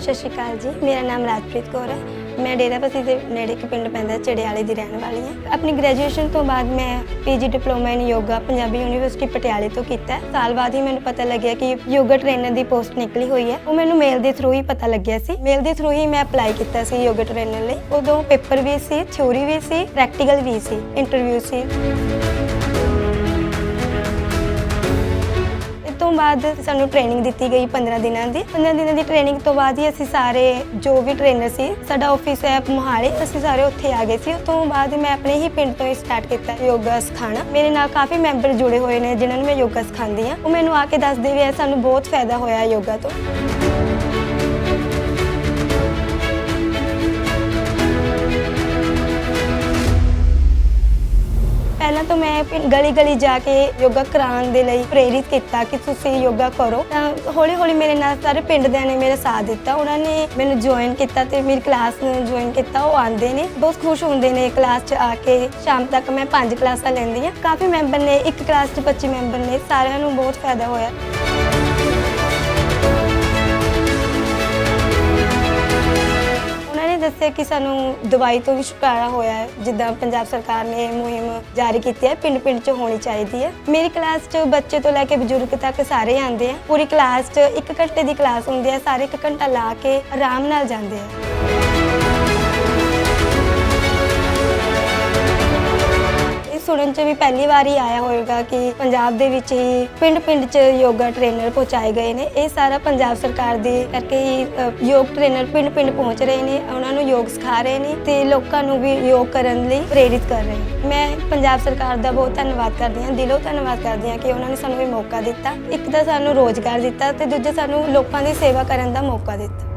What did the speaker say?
ਸਤਿ ਸ਼੍ਰੀ ਅਕਾਲ ਜੀ, ਮੇਰਾ ਨਾਮ ਰਾਜਪ੍ਰੀਤ ਕੌਰ ਹੈ। ਮੈਂ ਡੇਰਾਬੱਸੀ ਦੇ ਨੇੜੇ ਇੱਕ ਪਿੰਡ ਪੈਂਦਾ, ਚੜਿਆਲੇ ਦੀ ਰਹਿਣ ਵਾਲੀ ਹਾਂ। ਆਪਣੀ ਗ੍ਰੈਜੂਏਸ਼ਨ ਤੋਂ ਬਾਅਦ ਮੈਂ PG diploma in yoga Punjabi university ਪਟਿਆਲੇ ਤੋਂ ਕੀਤਾ ਸਾਲ ਬਾਅਦ ਹੀ ਮੈਨੂੰ ਪਤਾ ਲੱਗਿਆ ਕਿ ਯੋਗਾ ਟ੍ਰੇਨਰ ਦੀ ਪੋਸਟ ਨਿਕਲੀ ਹੋਈ ਹੈ। ਉਹ ਮੈਨੂੰ ਮੇਲ ਦੇ ਥਰੂ ਹੀ ਪਤਾ ਲੱਗਿਆ ਸੀ। ਮੇਲ ਦੇ ਥਰੂ ਹੀ ਮੈਂ ਅਪਲਾਈ ਕੀਤਾ ਸੀ ਯੋਗਾ ਟ੍ਰੇਨਰ ਲਈ। ਉਦੋਂ ਪੇਪਰ ਵੀ ਸੀ ਥਿਊਰੀ ਵੀ ਸੀ ਪ੍ਰੈਕਟੀਕਲ ਵੀ ਸੀ ਇੰਟਰਵਿਊ ਸੀ। ਬਾਅਦ ਸਾਨੂੰ ਟ੍ਰੇਨਿੰਗ ਦਿੱਤੀ ਗਈ 15 ਦਿਨਾਂ ਦੀ। 15 ਦਿਨਾਂ ਦੀ ਟ੍ਰੇਨਿੰਗ ਤੋਂ ਬਾਅਦ ਹੀ ਅਸੀਂ ਸਾਰੇ, ਜੋ ਵੀ ਟ੍ਰੇਨਰ ਸੀ, ਸਾਡਾ ਆਫਿਸ ਹੈ ਮੋਹਾਲੀ, ਅਸੀਂ ਸਾਰੇ ਉੱਥੇ ਆ ਗਏ ਸੀ। ਉਸ ਤੋਂ ਬਾਅਦ ਮੈਂ ਆਪਣੇ ਹੀ ਪਿੰਡ ਤੋਂ ਹੀ ਸਟਾਰਟ ਕੀਤਾ ਯੋਗਾ ਸਿਖਾਉਣਾ। ਮੇਰੇ ਨਾਲ ਕਾਫੀ ਮੈਂਬਰ ਜੁੜੇ ਹੋਏ ਨੇ, ਜਿਨ੍ਹਾਂ ਨੂੰ ਮੈਂ ਯੋਗਾ ਸਿਖਾਉਂਦੀ ਹਾਂ। ਉਹ ਮੈਨੂੰ ਆ ਕੇ ਦੱਸਦੇ ਵੀ ਹੈ ਸਾਨੂੰ ਬਹੁਤ ਫਾਇਦਾ ਹੋਇਆ ਯੋਗਾ ਤੋਂ। ਤਾਂ ਮੈਂ ਗਲੀ ਗਲੀ ਜਾ ਕੇ ਯੋਗਾ ਕਰਾਉਣ ਦੇ ਲਈ ਪ੍ਰੇਰਿਤ ਕੀਤਾ ਕਿ ਤੁਸੀਂ ਯੋਗਾ ਕਰੋ। ਤਾਂ ਹੌਲੀ ਹੌਲੀ ਮੇਰੇ ਨਾਲ ਸਾਰੇ ਪਿੰਡ ਦਿਆਂ ਨੇ ਮੇਰਾ ਸਾਥ ਦਿੱਤਾ। ਉਹਨਾਂ ਨੇ ਮੈਨੂੰ ਜੁਆਇਨ ਕੀਤਾ ਤੇ ਮੇਰੀ ਕਲਾਸ ਨੂੰ ਜੁਆਇਨ ਕੀਤਾ। ਉਹ ਆਉਂਦੇ ਨੇ, ਬਹੁਤ ਖੁਸ਼ ਹੁੰਦੇ ਨੇ ਕਲਾਸ 'ਚ ਆ ਕੇ। ਸ਼ਾਮ ਤੱਕ ਮੈਂ ਪੰਜ ਕਲਾਸਾਂ ਲੈਂਦੀ ਹਾਂ। ਕਾਫੀ ਮੈਂਬਰ ਨੇ, ਇੱਕ ਕਲਾਸ 'ਚ 25 ਮੈਂਬਰ ਨੇ। ਸਾਰਿਆਂ ਨੂੰ ਬਹੁਤ ਫਾਇਦਾ ਹੋਇਆ। ਕਿ ਸਾਨੂੰ ਦਵਾਈ ਤੋਂ ਵੀ ਛੁਟਕਾਰਾ ਹੋਇਆ ਹੈ। ਜਿੱਦਾਂ ਪੰਜਾਬ ਸਰਕਾਰ ਨੇ ਇਹ ਮੁਹਿੰਮ ਜਾਰੀ ਕੀਤੀ ਹੈ ਪਿੰਡ ਪਿੰਡ 'ਚ ਹੋਣੀ ਚਾਹੀਦੀ ਹੈ। ਮੇਰੀ ਕਲਾਸ 'ਚ ਬੱਚੇ ਤੋਂ ਲੈ ਕੇ ਬਜ਼ੁਰਗ ਤੱਕ ਸਾਰੇ ਆਉਂਦੇ ਆ। ਪੂਰੀ ਕਲਾਸ 'ਚ 1 ਘੰਟੇ ਦੀ ਕਲਾਸ ਹੁੰਦੀ ਹੈ, ਸਾਰੇ 1 ਘੰਟਾ ਲਾ ਕੇ ਆਰਾਮ ਨਾਲ ਜਾਂਦੇ ਆ। ਸੁਣਨ 'ਚ ਵੀ ਪਹਿਲੀ ਵਾਰ ਹੀ ਆਇਆ ਹੋਵੇਗਾ ਕਿ ਪੰਜਾਬ ਦੇ ਵਿੱਚ ਹੀ ਪਿੰਡ-ਪਿੰਡ 'ਚ ਯੋਗਾ ਟ੍ਰੇਨਰ ਪਹੁੰਚਾਏ ਗਏ ਨੇ। ਇਹ ਸਾਰਾ ਪੰਜਾਬ ਸਰਕਾਰ ਦੇ ਕਰਕੇ ਹੀ ਅ, ਯੋਗ ਟ੍ਰੇਨਰ ਪਿੰਡ-ਪਿੰਡ ਪਹੁੰਚ ਰਹੇ ਨੇ ਉਹਨਾਂ ਨੂੰ ਯੋਗ ਸਿਖਾ ਰਹੇ ਨੇ ਤੇ ਲੋਕਾਂ ਨੂੰ ਵੀ ਯੋਗ ਕਰਨ ਲਈ ਪ੍ਰੇਰਿਤ ਕਰ ਰਹੇ ਨੇ। ਮੈਂ ਪੰਜਾਬ ਸਰਕਾਰ ਦਾ ਬਹੁਤ ਧੰਨਵਾਦ ਕਰਦੀ ਹਾਂ ਦਿਲੋਂ ਧੰਨਵਾਦ ਕਰਦੀ ਹਾਂ ਕਿ ਉਹਨਾਂ ਨੇ ਸਾਨੂੰ ਇਹ ਮੌਕਾ ਦਿੱਤਾ। ਇੱਕ ਤਾਂ ਸਾਨੂੰ ਰੋਜ਼ਗਾਰ ਦਿੱਤਾ ਤੇ ਦੂਜੇ ਸਾਨੂੰ ਲੋਕਾਂ ਦੀ ਸੇਵਾ ਕਰਨ ਦਾ ਮੌਕਾ ਦਿੱਤਾ।